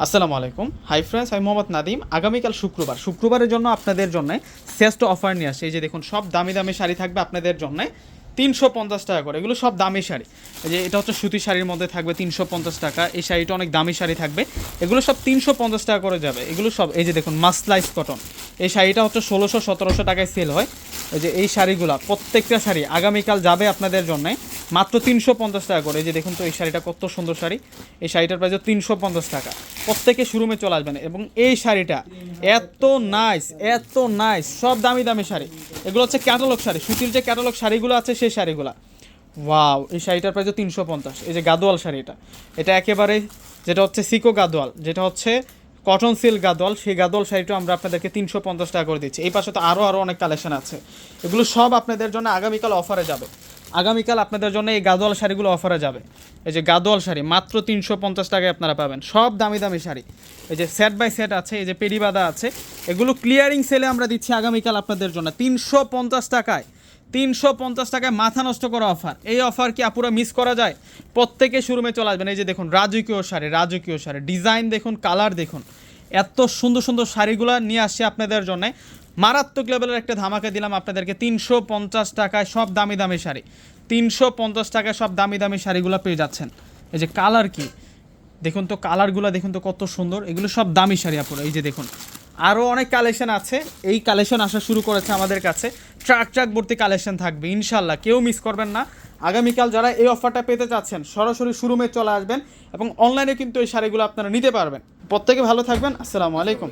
আসসালামু আলাইকুম। Hi friends আমি মোহাম্মদ নাদিম আগামীকাল শুক্রবার। শুক্রবারের জন্য আপনাদের জন্য শ্রেষ্ঠ অফার নিয়ে আসে এই যে দেখুন, সব দামি দামি শাড়ি থাকবে আপনাদের জন্য। তিনশো পঞ্চাশ টাকা করে। এগুলো সব দামি শাড়ি। এই যে এটা হচ্ছে সুতি শাড়ির মধ্যে থাকবে তিনশো পঞ্চাশ টাকা। এই শাড়িটা অনেক দামি শাড়ি থাকবে। এগুলো সব তিনশো পঞ্চাশ টাকা করে যাবে। এগুলো সব, এই যে দেখুন মাসলাইস কটন এই শাড়িটা হচ্ছে ষোলোশো সতেরোশো টাকায় সেল হয়। এই যে এই শাড়িগুলো, প্রত্যেকটা শাড়ি আগামীকাল যাবে আপনাদের জন্য, মাত্র তিনশো পঞ্চাশ টাকা করে। এই যে দেখুন তো এই শাড়িটা কত সুন্দর শাড়ি। এই শাড়িটার প্রাইস তিনশো পঞ্চাশ টাকা। প্রত্যেকে শোরুমে চলে আসবেন এবং এই শাড়িটা এত নাইস এত নাইস সব দামি দামি শাড়ি। এগুলো হচ্ছে ক্যাটালগ শাড়ি, সুতির যে ক্যাটালগ শাড়িগুলো আছে সেই শাড়িগুলো। ওয়াও এই শাড়িটার প্রাইস তিনশো পঞ্চাশ। এই যে গাদোয়াল শাড়িটা এটা একেবারে যেটা হচ্ছে সিকো গাদোয়াল, যেটা হচ্ছে কটন সিল গাদল, সেই গাদোয়াল শাড়িটা আমরা আপনাদেরকে তিনশো পঞ্চাশ টাকা করে দিচ্ছি। এই পাশে তো আরও আরও অনেক কালেকশন আছে। এগুলো সব আপনাদের জন্য আগামীকাল অফারে যাবে। আগামীকাল আপনাদের জন্য এই গাদোয়াল শাড়িগুলো অফারে যাবে। এই যে গাদোয়াল শাড়ি, মাত্র তিনশো পঞ্চাশ টাকায় আপনারা পাবেন। সব দামি দামি শাড়ি। এই যে সেট বাই সেট আছে, এই যে পেরিবাদা আছে, এগুলো ক্লিয়ারিং সেলে আমরা দিচ্ছি আগামীকাল আপনাদের জন্য। তিনশো পঞ্চাশ টাকায়। তিনশো পঞ্চাশ টাকায় মাথা নষ্ট করা অফার। এই অফার কি আপুরা মিস করা যায়? প্রত্যেকে শোরুমে চলে আসবেন। এই যে দেখুন, রাজকীয় শাড়ি রাজকীয় শাড়ি। ডিজাইন দেখুন কালার দেখুন। এত সুন্দর সুন্দর শাড়িগুলো নিয়ে আসছে আপনাদের জন্য। মারাত্মক লেভেলের একটা ধামাকা দিলাম আপনাদেরকে, তিনশো পঞ্চাশ টাকায় সব দামি দামি শাড়ি। তিনশো পঞ্চাশ টাকায় সব দামি দামি শাড়িগুলো পেয়ে যাচ্ছেন। এই যে কালার কি? দেখুন তো কালারগুলো দেখুন তো কত সুন্দর। এগুলো সব দামি শাড়ি আপুরা। এই যে দেখুন আরও অনেক কালেকশন আছে। এই কালেকশন আসা শুরু করেছে আমাদের কাছে। ট্রাক ট্রাক ভর্তি কালেকশন থাকবে ইনশাল্লাহ কেউ মিস করবেন না। আগামীকাল যারা এই অফারটা পেতে চাচ্ছেন, সরাসরি শোরুমে চলে আসবেন এবং অনলাইনে কিন্তু এই শাড়িগুলো আপনারা নিতে পারবেন। প্রত্যেকে ভালো থাকবেন। আসসালামু আলাইকুম।